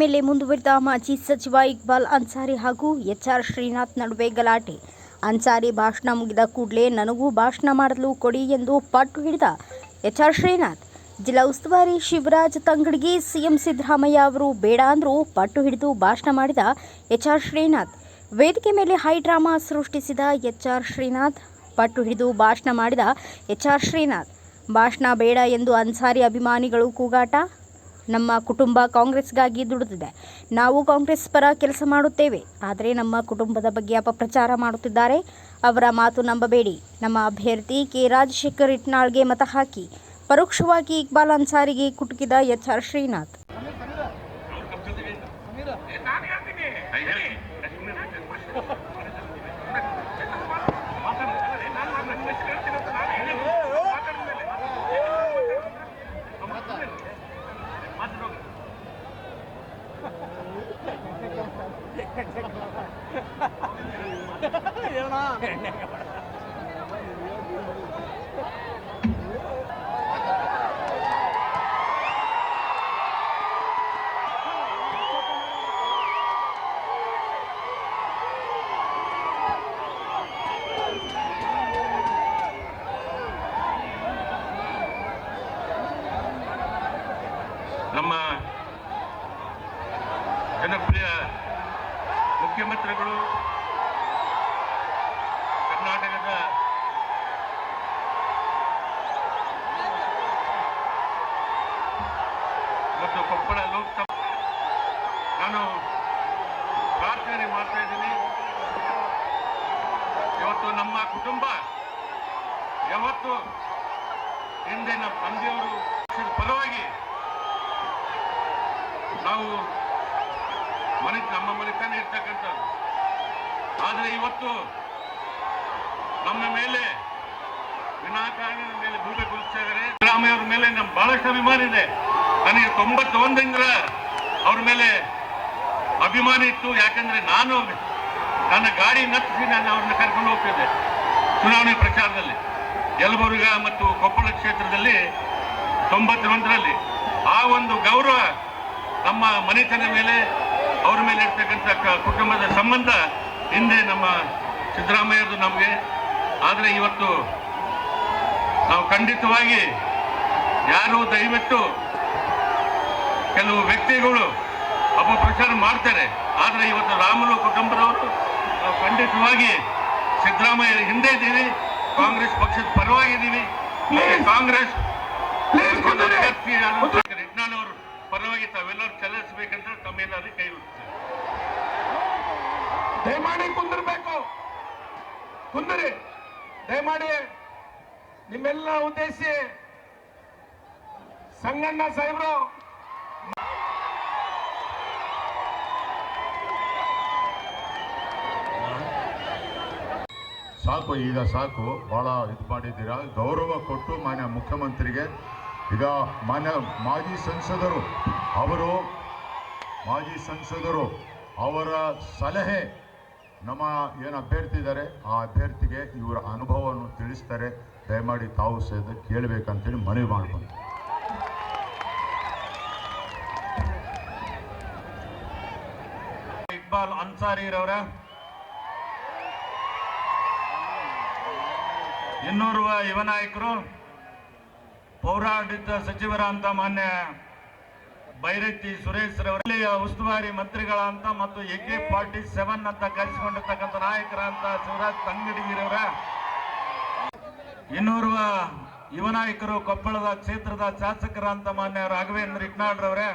ಮೇಲೆ ಮುಂದುವರಿದ ಮಾಜಿ ಸಚಿವ ಇಕ್ಬಾಲ್ ಅನ್ಸಾರಿ ಹಾಗೂ ಎಚ್ ಆರ್ ಶ್ರೀನಾಥ್ ನಡುವೆ ಗಲಾಟೆ. ಅನ್ಸಾರಿ ಭಾಷಣ ಮುಗಿದ ಕೂಡಲೇ ನನಗೂ ಭಾಷಣ ಮಾಡಲು ಕೊಡಿ ಎಂದು ಪಟ್ಟು ಹಿಡಿದ ಎಚ್ ಆರ್ ಶ್ರೀನಾಥ್. ಜಿಲ್ಲಾ ಉಸ್ತುವಾರಿ ಶಿವರಾಜ್ ತಂಗಡಿಗೆ ಸಿಎಂ ಸಿದ್ದರಾಮಯ್ಯ ಅವರು ಬೇಡ ಅಂದರೂ ಪಟ್ಟು ಹಿಡಿದು ಭಾಷಣ ಮಾಡಿದ ಎಚ್ ಆರ್ ಶ್ರೀನಾಥ್. ವೇದಿಕೆ ಮೇಲೆ ಹೈ ಡ್ರಾಮಾ ಸೃಷ್ಟಿಸಿದ ಎಚ್ ಆರ್ ಶ್ರೀನಾಥ್ ಪಟ್ಟು ಹಿಡಿದು ಭಾಷಣ ಮಾಡಿದ ಎಚ್ ಆರ್ ಶ್ರೀನಾಥ್. ಭಾಷಣ ಬೇಡ ಎಂದು ಅನ್ಸಾರಿ ಅಭಿಮಾನಿಗಳು ಕೂಗಾಟ. ನಮ್ಮ ಕುಟುಂಬ ಕಾಂಗ್ರೆಸ್ಗಾಗಿ ದುಡಿದಿದೆ. ನಾವು ಕಾಂಗ್ರೆಸ್ ಪರ ಕೆಲಸ ಮಾಡುತ್ತೇವೆ. ಆದರೆ ನಮ್ಮ ಕುಟುಂಬದ ಬಗ್ಗೆ ಅಪಪ್ರಚಾರ ಮಾಡುತ್ತಿದ್ದಾರೆ. ಅವರ ಮಾತು ನಂಬಬೇಡಿ. ನಮ್ಮ ಅಭ್ಯರ್ಥಿ ಕೆ. ರಾಜಶೇಖರ್ ಇಟ್ನಾಳ್ಗೆ ಮತ ಹಾಕಿ, ಪರೋಕ್ಷವಾಗಿ ಇಕ್ಬಾಲ್ ಅನ್ಸಾರಿಗೆ ಕುಟುಕಿದ ಎಚ್. ಆರ್. ಶ್ರೀನಾಥ್. ನಮ್ಮ ಜನಪ್ರಿಯ ಮುಖ್ಯಮಂತ್ರಿಗಳು ಮತ್ತು ಕೊಪ್ಪಳ ಲೋಕಸಭಾ ನಾನು ಪ್ರಾರ್ಥನೆ ಮಾಡ್ತಾ ಇದ್ದೀನಿ. ಇವತ್ತು ನಮ್ಮ ಕುಟುಂಬ ಯಾವತ್ತು ಹಿಂದೆ ನಮ್ಮ ತಂದೆಯವರು ಪರವಾಗಿ ನಾವು ಮನೆ ನಮ್ಮ ಮನೆತನ ಇರ್ತಕ್ಕಂಥದ್ದು. ಆದರೆ ಇವತ್ತು ನಮ್ಮ ಮೇಲೆ ವಿನಾಕಾರಣ ಮೇಲೆ ಭೂಮಿ ಇದ್ದಾರೆ. ಸಿದ್ದರಾಮಯ್ಯ ಅವ್ರ ಮೇಲೆ ನಮ್ಮ ಬಹಳಷ್ಟು ಅಭಿಮಾನ ಇದೆ. ನನಗೆ ತೊಂಬತ್ತೊಂದರಿಂದ ಅವ್ರ ಮೇಲೆ ಅಭಿಮಾನ ಇತ್ತು. ಯಾಕಂದ್ರೆ ನಾನು ನನ್ನ ಗಾಡಿ ನತ್ತಿಸಿ ನಾನು ಅವ್ರನ್ನ ಕರ್ಕೊಂಡು ಹೋಗ್ತಿದ್ದೆ ಚುನಾವಣೆ ಪ್ರಚಾರದಲ್ಲಿ. ಯಲಬುರ್ಗ ಮತ್ತು ಕೊಪ್ಪಳ ಕ್ಷೇತ್ರದಲ್ಲಿ ತೊಂಬತ್ತೊಂದರಲ್ಲಿ ಆ ಒಂದು ಗೌರವ ನಮ್ಮ ಮನೆತನ ಮೇಲೆ, ಅವ್ರ ಮೇಲೆ ಇರ್ತಕ್ಕಂಥ ಕುಟುಂಬದ ಸಂಬಂಧ ಹಿಂದೆ ನಮ್ಮ ಸಿದ್ದರಾಮಯ್ಯದು ನಮಗೆ. ಆದರೆ ಇವತ್ತು ನಾವು ಖಂಡಿತವಾಗಿ ಯಾರು ದಯವಿಟ್ಟು ಕೆಲವು ವ್ಯಕ್ತಿಗಳು ಅಪಪ್ರಚಾರ ಮಾಡ್ತಾರೆ. ಆದರೆ ಇವತ್ತು ರಾಮುಲು ಕುಟುಂಬದವರು ನಾವು ಖಂಡಿತವಾಗಿ ಸಿದ್ದರಾಮಯ್ಯ ಹಿಂದೆ ಇದ್ದೀವಿ. ಕಾಂಗ್ರೆಸ್ ಪಕ್ಷದ ಪರವಾಗಿದ್ದೀವಿ. ಕಾಂಗ್ರೆಸ್ ಅವರು ಪರವಾಗಿ ತಾವೆಲ್ಲರೂ ಚಲಿಸಬೇಕಂತ ತಮ್ಮೆಲ್ಲರೂ ಕೈ ಹುಟ್ಟಿಸ್ತಾರೆ ದಯಮಾಡಿ ಕುಂದಿರ್ಬೇಕು. ಕುಂದಿರಿ. ದಯಮಾಡಿ ನಿಮ್ಮೆಲ್ಲ ಉದ್ದೇಶಿ ಸಂಗಣ್ಣ ಸಾಹೇಬರು. ಸಾಕು, ಈಗ ಸಾಕು. ಭಾಳ ಇದು ಮಾಡಿದ್ದೀರಾ? ಗೌರವ ಕೊಟ್ಟು ಮಾನ್ಯ ಮುಖ್ಯಮಂತ್ರಿಗೆ. ಈಗ ಮಾನ್ಯ ಮಾಜಿ ಸಂಸದರು, ಅವರು, ಮಾಜಿ ಸಂಸದರು ಅವರ ಸಲಹೆ ನಮ್ಮ ಏನು ಅಭ್ಯರ್ಥಿ ಇದ್ದಾರೆ ಆ ಅಭ್ಯರ್ಥಿಗೆ ಇವರ ಅನುಭವವನ್ನು ತಿಳಿಸ್ತಾರೆ. ದಯಮಾಡಿ ತಾವು ಸಹಿತ ಕೇಳಬೇಕಂತೇಳಿ ಮನವಿ ಮಾಡ್ಕೊಂಡು ಇಕ್ಬಾಲ್ ಅನ್ಸಾರಿರವರ ಇನ್ನೋರ್ವ ಯುವ ನಾಯಕರು. ಪೌರಾಡಳಿತ ಸಚಿವರಂತ ಮಾನ್ಯ ಬೈರತಿ ಸುರೇಶ್ ರವರಲ್ಲಿ ಉಸ್ತುವಾರಿ ಮಂತ್ರಿಗಳಂತ ಮತ್ತು ಎ ಕೆ ಫಾರ್ಟಿ ಸೆವೆನ್ ಅಂತ ಕರೆಸಿಕೊಂಡಿರ್ತಕ್ಕಂಥ ನಾಯಕರಂತ ಶಿವರಾಜ್ ತಂಗಡಿಗಿರವರ. ಇನ್ನೋರ್ವ ಯುವ ನಾಯಕರು ಕೊಪ್ಪಳದ ಕ್ಷೇತ್ರದ ಶಾಸಕರಂತ ಮಾನ್ಯ ರಾಘವೇಂದ್ರ ಇಟ್ನಾಳ್ರವರೇ